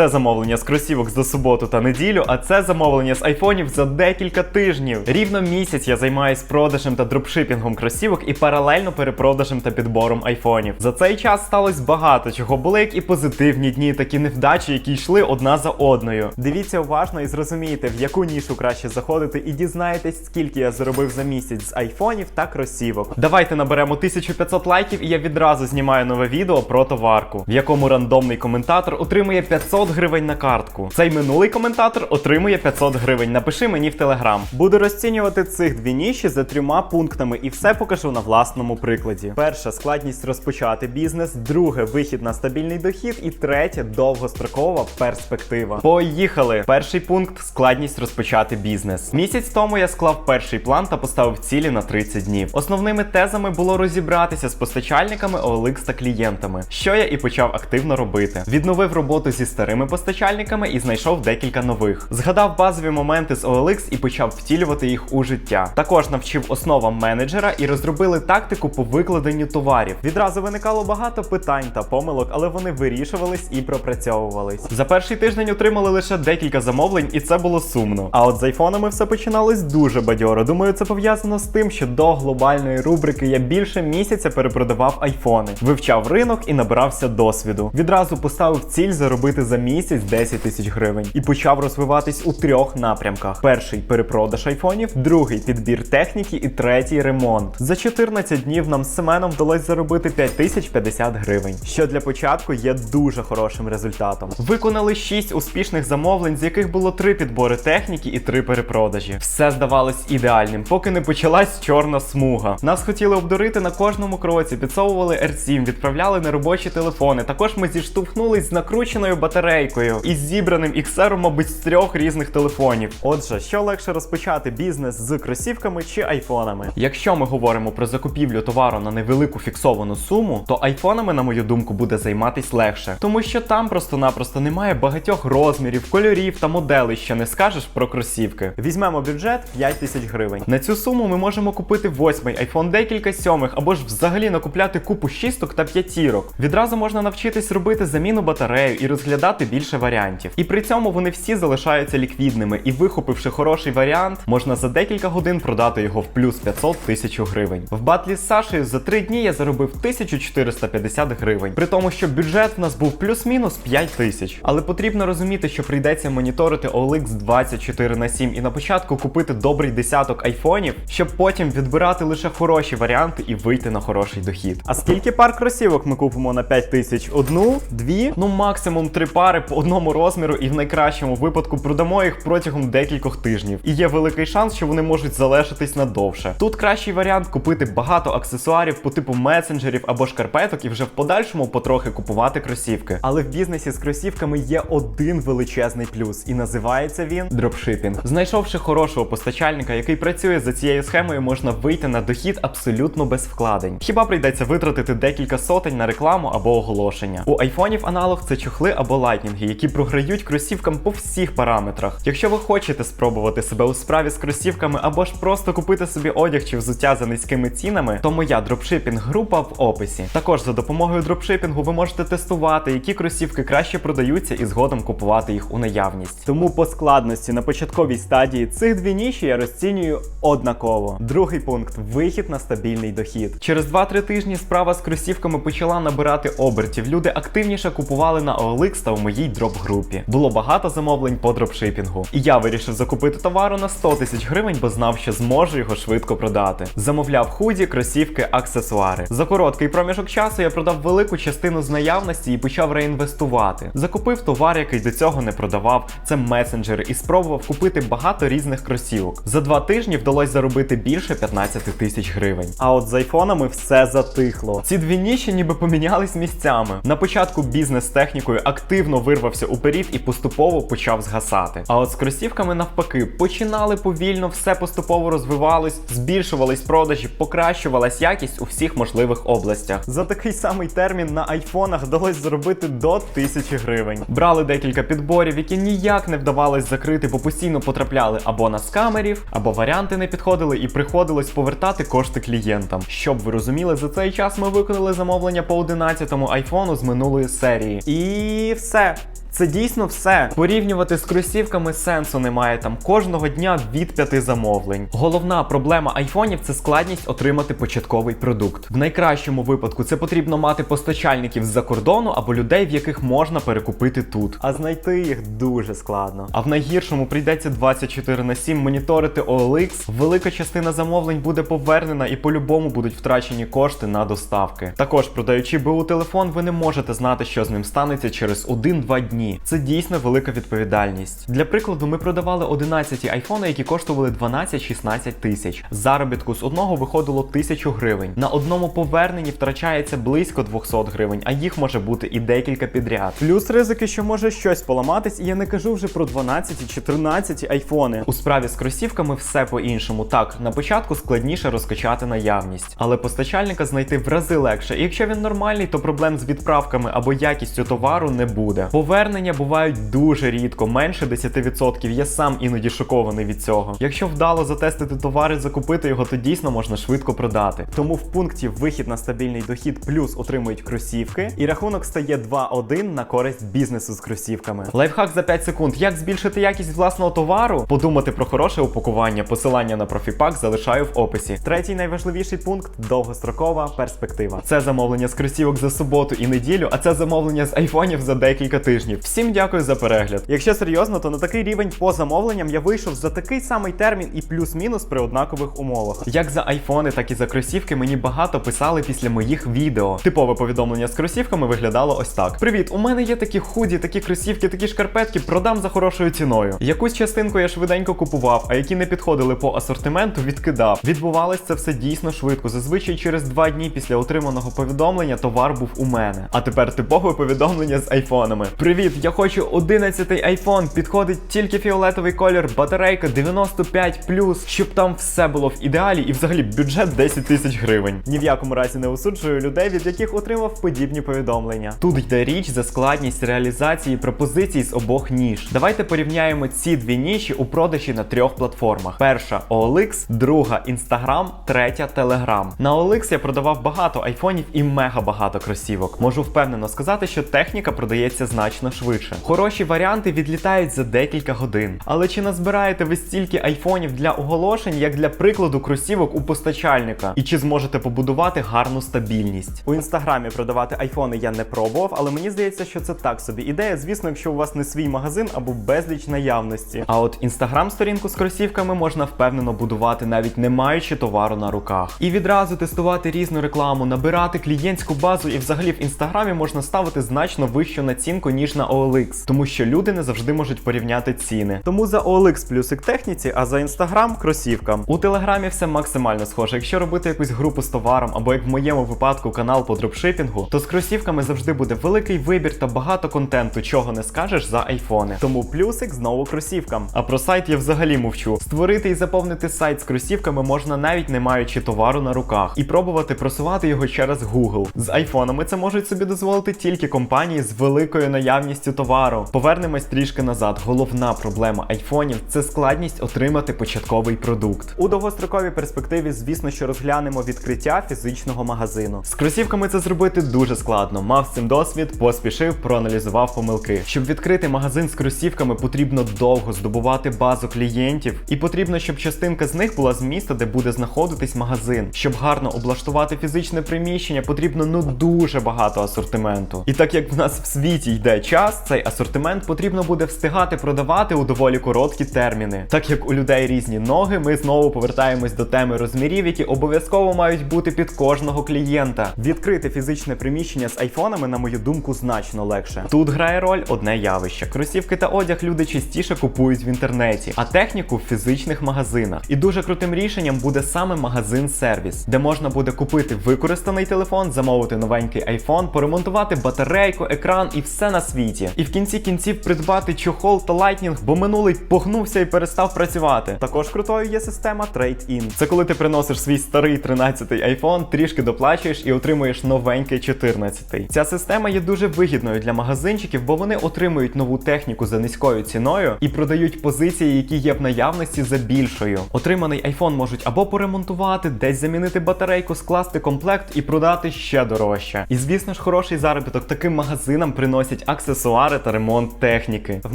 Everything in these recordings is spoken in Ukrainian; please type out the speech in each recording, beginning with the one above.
Це замовлення з кросівок за суботу та неділю, а це замовлення з айфонів за декілька тижнів. Рівно місяць я займаюсь продажем та дропшипінгом кросівок і паралельно перепродажем та підбором айфонів. За цей час сталося багато чого. Були як і позитивні дні, так і невдачі, які йшли одна за одною. Дивіться уважно і зрозумієте, в яку нішу краще заходити, і дізнаєтесь, скільки я заробив за місяць з айфонів та кросівок. Давайте наберемо 1500 лайків, і я відразу знімаю нове відео про товарку, в якому рандомний коментатор отримує 500 гривень на картку. Цей минулий коментатор отримує 500 гривень. Напиши мені в телеграм. Буду розцінювати цих дві ніші за трьома пунктами і все покажу на власному прикладі. Перша складність розпочати бізнес, друге вихід на стабільний дохід, і третє довгострокова перспектива. Поїхали! Перший пункт складність розпочати бізнес. Місяць тому я склав перший план та поставив цілі на 30 днів. Основними тезами було розібратися з постачальниками OLX та клієнтами, що я і почав активно робити. Відновив роботу зі старими постачальниками і знайшов декілька нових. Згадав базові моменти з OLX і почав втілювати їх у життя. Також навчив основам менеджера і розробили тактику по викладенню товарів. Відразу виникало багато питань та помилок, але вони вирішувались і пропрацьовувались. За перший тиждень отримали лише декілька замовлень, і це було сумно. А от з айфонами все починалось дуже бадьоро. Думаю, це пов'язано з тим, що до глобальної рубрики я більше місяця перепродавав айфони, вивчав ринок і набирався досвіду. Відразу поставив ціль заробити за місяць 10 тисяч гривень і почав розвиватись у трьох напрямках: перший перепродаж айфонів, другий підбір техніки і третій ремонт. За 14 днів нам з Семеном вдалося заробити 5050 гривень, що для початку є дуже хорошим результатом. Виконали 6 успішних замовлень, з яких було 3 підбори техніки і 3 перепродажі. Все здавалось ідеальним, поки не почалась чорна смуга. Нас хотіли обдурити на кожному кроці, підсовували R7, відправляли на робочі телефони. Також ми зіштовхнулись з накрученою батарейкою і зібраним XR, мабуть, з трьох різних телефонів. Отже, що легше розпочати бізнес з кросівками чи айфонами? Якщо ми говоримо про закупівлю товару на невелику фіксовану суму, то айфонами, на мою думку, буде займатись легше, тому що там просто-напросто немає багатьох розмірів, кольорів та моделей, що не скажеш про кросівки. Візьмемо бюджет 5 тисяч гривень. На цю суму ми можемо купити восьмий айфон, декілька сьомих, або ж взагалі накупляти купу шісток та п'ятірок. Відразу можна навчитись робити заміну батарею і розглядати більше варіантів. І при цьому вони всі залишаються ліквідними, і вихопивши хороший варіант, можна за декілька годин продати його в плюс 500 тисяч гривень. В батлі з Сашею за три дні я заробив 1450 гривень, при тому, що бюджет в нас був плюс-мінус 5 тисяч. Але потрібно розуміти, що прийдеться моніторити OLX 24 на 7 і на початку купити добрий десяток айфонів, щоб потім відбирати лише хороші варіанти і вийти на хороший дохід. А скільки пар кросівок ми купимо на 5 тисяч? Одну, дві, ну максимум три пари по одному розміру, і в найкращому випадку продамо їх протягом декількох тижнів. І є великий шанс, що вони можуть залишитись надовше. Тут кращий варіант купити багато аксесуарів по типу месенджерів або шкарпеток і вже в подальшому потрохи купувати кросівки. Але в бізнесі з кросівками є один величезний плюс, і називається він дропшипінг. Знайшовши хорошого постачальника, який працює за цією схемою, можна вийти на дохід абсолютно без вкладень. Хіба прийдеться витратити декілька сотень на рекламу або оголошення. У айфонів аналог це чохли або лайтнінги, які програють кросівкам по всіх параметрах. Якщо ви хочете спробувати себе у справі з кросівками або ж просто купити собі одяг чи взуття за низькими цінами, то моя дропшипінг група в описі. Також за допомогою дропшипінгу ви можете тестувати, які кросівки краще продаються і згодом купувати їх у наявність. Тому по складності на початковій стадії цих дві ніші я розцінюю однаково. Другий пункт вихід на стабільний дохід. Через 2-3 тижні справа з кросівками почала набирати обертів. Люди активніше купували на OLX та в моїй дроп-групі. Було багато замовлень по дропшипінгу. І я вирішив закупити товару на 100 тисяч гривень, бо знав, що зможу його швидко продати. Замовляв худі, кросівки, аксесуари. За короткий проміжок часу я продав велику частину з наявності і почав реінвестувати. Закупив товар, який до цього не продавав. Це месенджери, і спробував купити багато різних кросівок. За два тижні вдалося заробити більше 15 тисяч гривень. А от з айфонами все затихло. Ці дві ніші ніби помінялись місцями. На початку бізнес з технікою активно вирвався уперед і поступово почав згасати. А от з кросівками навпаки починали повільно, все поступово розвивалось, збільшувались продажі, покращувалась якість у всіх можливих областях. За такий самий термін на айфонах вдалося заробити до 1000 гривень. Брали декілька підборів, які ніяк не вдавалось закрити, бо постійно потрапляли або на скамерів, або варіанти не підходили, і приходилось повертати кошти клієнтам. Щоб ви розуміли, за цей час ми виконали замовлення по 11-му айфону з минулої серії. І все. Це дійсно все. Порівнювати з кросівками сенсу немає там кожного дня від п'яти замовлень. Головна проблема айфонів це складність отримати початковий продукт. В найкращому випадку це потрібно мати постачальників з-за кордону або людей, в яких можна перекупити тут. А знайти їх дуже складно. А в найгіршому прийдеться 24 на 7 моніторити OLX. Велика частина замовлень буде повернена і по-любому будуть втрачені кошти на доставки. Також, продаючи БУ телефон, ви не можете знати, що з ним станеться через 1-2 дні. Це дійсно велика відповідальність. Для прикладу, ми продавали 11 айфони, які коштували 12-16 тисяч. Заробітку з одного виходило 1000 гривень. На одному поверненні втрачається близько 200 гривень, а їх може бути і декілька підряд. Плюс ризики, що може щось поламатись, і я не кажу вже про 12 чи 13 айфони. У справі з кросівками все по-іншому. Так, на початку складніше розкачати наявність, але постачальника знайти в рази легше. І якщо він нормальний, то проблем з відправками або якістю товару не буде. Повернення бувають дуже рідко, менше 10%. Я сам іноді шокований від цього. Якщо вдало затестити товар і закупити його, то дійсно можна швидко продати. Тому в пункті вихід на стабільний дохід плюс отримують кросівки, і рахунок стає 2-1 на користь бізнесу з кросівками. Лайфхак за 5 секунд. Як збільшити якість власного товару? Подумати про хороше упакування. Посилання на профіпак залишаю в описі. Третій найважливіший пункт довгострокова перспектива. Це замовлення з кросівок за суботу і неділю, а це замовлення з айфонів за декілька тижнів. Всім дякую за перегляд. Якщо серйозно, то на такий рівень по замовленням я вийшов за такий самий термін і плюс-мінус при однакових умовах. Як за айфони, так і за кросівки мені багато писали після моїх відео. Типове повідомлення з кросівками виглядало ось так: Привіт, у мене є такі худі, такі кросівки, такі шкарпетки, продам за хорошою ціною. Якусь частинку я швиденько купував, а які не підходили по асортименту, відкидав. Відбувалось це все дійсно швидко. Зазвичай через два дні після отриманого повідомлення товар був у мене. А тепер типове повідомлення з айфонами. Привіт, я хочу 11-й айфон. Підходить тільки фіолетовий колір, батарейка 95 щоб там все було в ідеалі і взагалі бюджет 10 тисяч гривень. Ні в якому разі не осуджую людей, від яких отримав подібні повідомлення. Тут йде річ за складність реалізації пропозицій з обох ніж. Давайте порівняємо ці дві ніші у продажі на трьох платформах: перша OLX, друга Instagram, третя Telegram. На OLX я продавав багато айфонів і мега багато кросівок. Можу впевнено сказати, що техніка продається значно швидше. Хороші варіанти відлітають за декілька годин. Але чи назбираєте ви стільки айфонів для оголошень, як для прикладу кросівок у постачальника? І чи зможете побудувати гарну стабільність? У інстаграмі продавати айфони я не пробував, але мені здається, що це так собі ідея, звісно, якщо у вас не свій магазин або безліч наявності. А от інстаграм-сторінку з кросівками можна впевнено будувати, навіть не маючи товару на руках. І відразу тестувати різну рекламу, набирати клієнтську базу, і взагалі в інстаграмі можна ставити значно вищу націнку, ніж на OLX, тому що люди не завжди можуть порівняти ціни. Тому за OLX плюсик техніці, а за інстаграм кросівкам. У телеграмі все максимально схоже. Якщо робити якусь групу з товаром, або як в моєму випадку канал по дропшипінгу, то з кросівками завжди буде великий вибір та багато контенту, чого не скажеш за айфони. Тому плюсик знову кросівкам. А про сайт я взагалі мовчу. Створити і заповнити сайт з кросівками можна навіть не маючи товару на руках, і пробувати просувати його через Google. З айфонами це можуть собі дозволити тільки компанії з великою наявністю товару. Повернемось трішки назад. Головна проблема айфонів це складність отримати початковий продукт. У довгостроковій перспективі, звісно, що розглянемо відкриття фізичного магазину. З кросівками це зробити дуже складно. Мав цим досвід, поспішив, проаналізував помилки. Щоб відкрити магазин з кросівками, потрібно довго здобувати базу клієнтів, і потрібно, щоб частинка з них була з міста, де буде знаходитись магазин. Щоб гарно облаштувати фізичне приміщення, потрібно ну дуже багато асортименту. І так як в нас в світі йде час, цей асортимент потрібно буде встигати продавати у доволі короткі терміни. Так як у людей різні ноги, ми знову повертаємось до теми розмірів, які обов'язково мають бути під кожного клієнта. Відкрити фізичне приміщення з айфонами, на мою думку, значно легше. Тут грає роль одне явище: кросівки та одяг люди частіше купують в інтернеті, а техніку в фізичних магазинах. І дуже крутим рішенням буде саме магазин-сервіс, де можна буде купити використаний телефон, замовити новенький айфон, поремонтувати батарейку, екран і все на світі. І в кінці кінців придбати чохол та лайтнінг, бо минулий погнувся і перестав працювати. Також крутою є система Trade-in. Це коли ти приносиш свій старий 13-й айфон, трішки доплачуєш і отримуєш новенький 14-й. Ця система є дуже вигідною для магазинчиків, бо вони отримують нову техніку за низькою ціною і продають позиції, які є в наявності за більшою. Отриманий айфон можуть або поремонтувати, десь замінити батарейку, скласти комплект і продати ще дорожче. І звісно ж, хороший заробіток таким магазинам приносять аксесуари аксесуари та ремонт техніки. В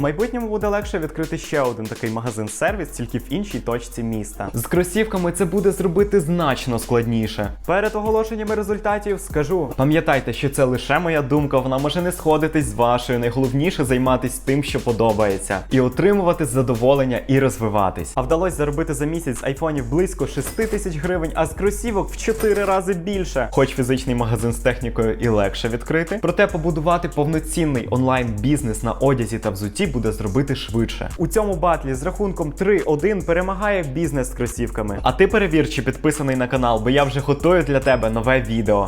майбутньому буде легше відкрити ще один такий магазин-сервіс, тільки в іншій точці міста. З кросівками це буде зробити значно складніше. Перед оголошеннями результатів скажу: пам'ятайте, що це лише моя думка, вона може не сходитись з вашою. Найголовніше займатися тим, що подобається, і отримувати задоволення і розвиватись. А вдалося заробити за місяць з айфонів близько 6 тисяч гривень, а з кросівок в 4 рази більше. Хоч фізичний магазин з технікою і легше відкрити, проте побудувати повноцінний онлайн-бізнес на одязі та взутті буде зробити швидше. У цьому батлі з рахунком 3-1 перемагає бізнес з кросівками. А ти перевір, чи підписаний на канал, бо я вже готую для тебе нове відео.